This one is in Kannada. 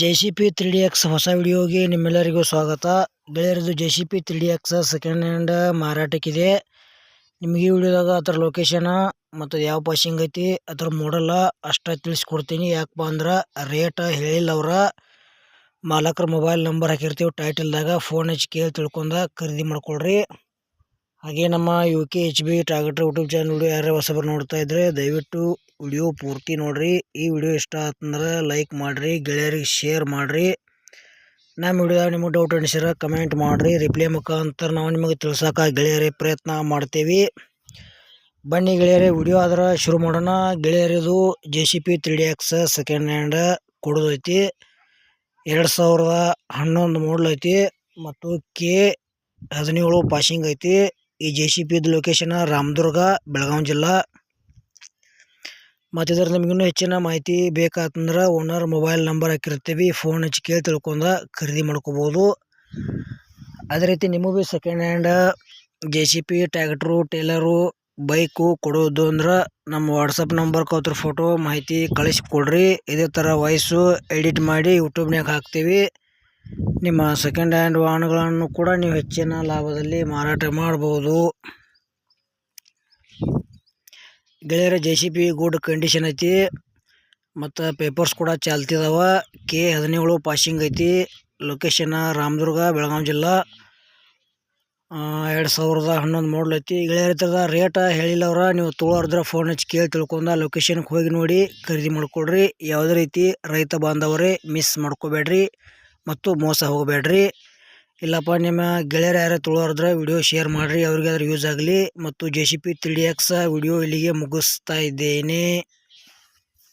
J C B three D X ಹೊಸ ವಿಡಿಯೋಗೆ ನಿಮ್ಮೆಲ್ಲರಿಗೂ ಸ್ವಾಗತ. ಗೆಳೆಯರದು J C B three D X second hand ಮಾರಾಟಕ್ಕಿದೆ. ನಿಮಗೆ ಈ ವಿಡಿಯೋದಾಗ ಅದರ ಲೊಕೇಶನ ಮತ್ತು ಯಾವ ಪಾಸಿಂಗ್ ಐತಿ ಅದರ ಮಾಡಲ್ಲ ಅಷ್ಟ ತಿಳಿಸ್ಕೊಡ್ತೀನಿ. ಯಾಕಪ್ಪ ಅಂದ್ರೆ ರೇಟ್ ಹೇಳಿಲ್ಲ ಅವ್ರ. ಮಾಲಕರ ಮೊಬೈಲ್ ನಂಬರ್ ಹಾಕಿರ್ತೀವಿ ಟೈಟಲ್ದಾಗ ಫೋನ್ ಹಚ್ಚಿ ಕೇಳಿ ತಿಳ್ಕೊಂಡ ಖರೀದಿ ಮಾಡ್ಕೊಳ್ರಿ. ಹಾಗೆ ನಮ್ಮ ಯು ಕೆ ಎಚ್ ಬಿ ಟಾಗಟ್ರ್ ಯೂಟ್ಯೂಬ್ ಚಾನಲ್ ವಿಡಿಯೋ ಯಾರೇ ಹೊಸಬರು ನೋಡ್ತಾ ಇದ್ರೆ ದಯವಿಟ್ಟು ವಿಡಿಯೋ ಪೂರ್ತಿ ನೋಡ್ರಿ. ಈ ವಿಡಿಯೋ ಇಷ್ಟ ಆತಂದ್ರೆ ಲೈಕ್ ಮಾಡಿರಿ, ಗೆಳೆಯರಿಗೆ ಶೇರ್ ಮಾಡಿರಿ. ನಮ್ಮ ವಿಡಿಯೋ ನಿಮಗೆ ಡೌಟ್ ಅನಿಸಿರ ಕಮೆಂಟ್ ಮಾಡ್ರಿ. ರಿಪ್ಲೈ ಮುಖಾಂತರ ನಾವು ನಿಮಗೆ ತಿಳ್ಸೋಕೆ ಗೆಳೆಯರೇ ಪ್ರಯತ್ನ ಮಾಡ್ತೀವಿ. ಬನ್ನಿ ಗೆಳೆಯರೇ, ವಿಡಿಯೋ ಆದ್ರೆ ಶುರು ಮಾಡೋಣ. ಗೆಳೆಯರಿದು J C B three D X second hand ಕೊಡೋದೈತಿ. ಎರಡು ಸಾವಿರದ ಹನ್ನೊಂದು ಮಾಡಲ್ ಐತಿ ಮತ್ತು ಕೆ ಹದಿನೇಳು ಪಾಸಿಂಗ್ ಐತಿ. ಈ ಜೆ ಸಿ ಪಿದು ಲೊಕೇಶನ್ ರಾಮದುರ್ಗ ಬೆಳಗಾವಿ ಜಿಲ್ಲಾ. ಮತ್ತು ಇದ್ರ ನಿಮಗೆ ಇನ್ನೂ ಹೆಚ್ಚಿನ ಮಾಹಿತಿ ಬೇಕಾತಂದ್ರೆ ಓನರ್ ಮೊಬೈಲ್ ನಂಬರ್ ಹಾಕಿರ್ತೀವಿ. ಫೋನ್ ಹಚ್ಚಿ ಕೇಳಿ ತಿಳ್ಕೊಂಡ ಖರೀದಿ ಮಾಡ್ಕೋಬೋದು. ಅದೇ ರೀತಿ ನಿಮಗೂ ಭೀ second hand J C B tractor trailer bike ಕೊಡೋದು ಅಂದ್ರೆ ನಮ್ಮ ವಾಟ್ಸಪ್ ನಂಬರ್ ಅದ್ರ ಫೋಟೋ ಮಾಹಿತಿ ಕಳಿಸ್ಕೊಡ್ರಿ. ಇದೇ ಥರ ವಾಯ್ಸು ಎಡಿಟ್ ಮಾಡಿ ಯೂಟ್ಯೂಬ್ನಾಗ ಹಾಕ್ತೀವಿ. ನಿಮ್ಮ ಸೆಕೆಂಡ್ ಹ್ಯಾಂಡ್ ವಾಹನಗಳನ್ನು ಕೂಡ ನೀವು ಹೆಚ್ಚಿನ ಲಾಭದಲ್ಲಿ ಮಾರಾಟ ಮಾಡ್ಬೋದು. ಗೆಳೆಯರ J C B good condition ಐತಿ. ಮತ್ತು ಪೇಪರ್ಸ್ ಕೂಡ ಚಾಲ್ತಿದಾವ ಕೆ ಹದಿನೇಳು ಪಾಸಿಂಗ್ ಐತಿ. ಲೊಕೇಶನ್ ರಾಮದುರ್ಗ ಬೆಳಗಾವಿ ಜಿಲ್ಲಾ. ಎರಡು ಸಾವಿರದ ಹನ್ನೊಂದು ಮಾಡಲ್ ಐತಿ. ಗೆಳೆಯರ ರೇಟ ಹೇಳಿಲ್ಲ ಅವ್ರ. ನೀವು ತೊಗೊಳೋದ್ರ ಫೋನ್ ಹಚ್ಚಿ ಕೇಳಿ ತಿಳ್ಕೊಂಡ ಲೊಕೇಶನ್ಗೆ ಹೋಗಿ ನೋಡಿ, ಖರೀದಿ ಮಾಡ್ಕೊಳ್ರಿ ಯಾವುದೇ ರೀತಿ ರೈತ ಬಾಂಧವರೇ ಮಿಸ್ ಮಾಡ್ಕೋಬೇಡ್ರಿ. ಮತ್ತು ಮೋಸ ಹೋಗಬೇಡ್ರಿ. ಇಲ್ಲಪ್ಪ, ನಿಮ್ಮ ಗೆಳೆಯರ ಯಾರು ತುಳಿಯೋರಿದ್ರೆ ವಿಡಿಯೋ ಶೇರ್ ಮಾಡಿರಿ, ಅವ್ರಿಗೆ ಯೂಸ್ ಆಗಲಿ. ಮತ್ತು J C B three D X video ಇಲ್ಲಿಗೆ ಮುಗಿಸ್ತಾ ಇದ್ದೇನೆ.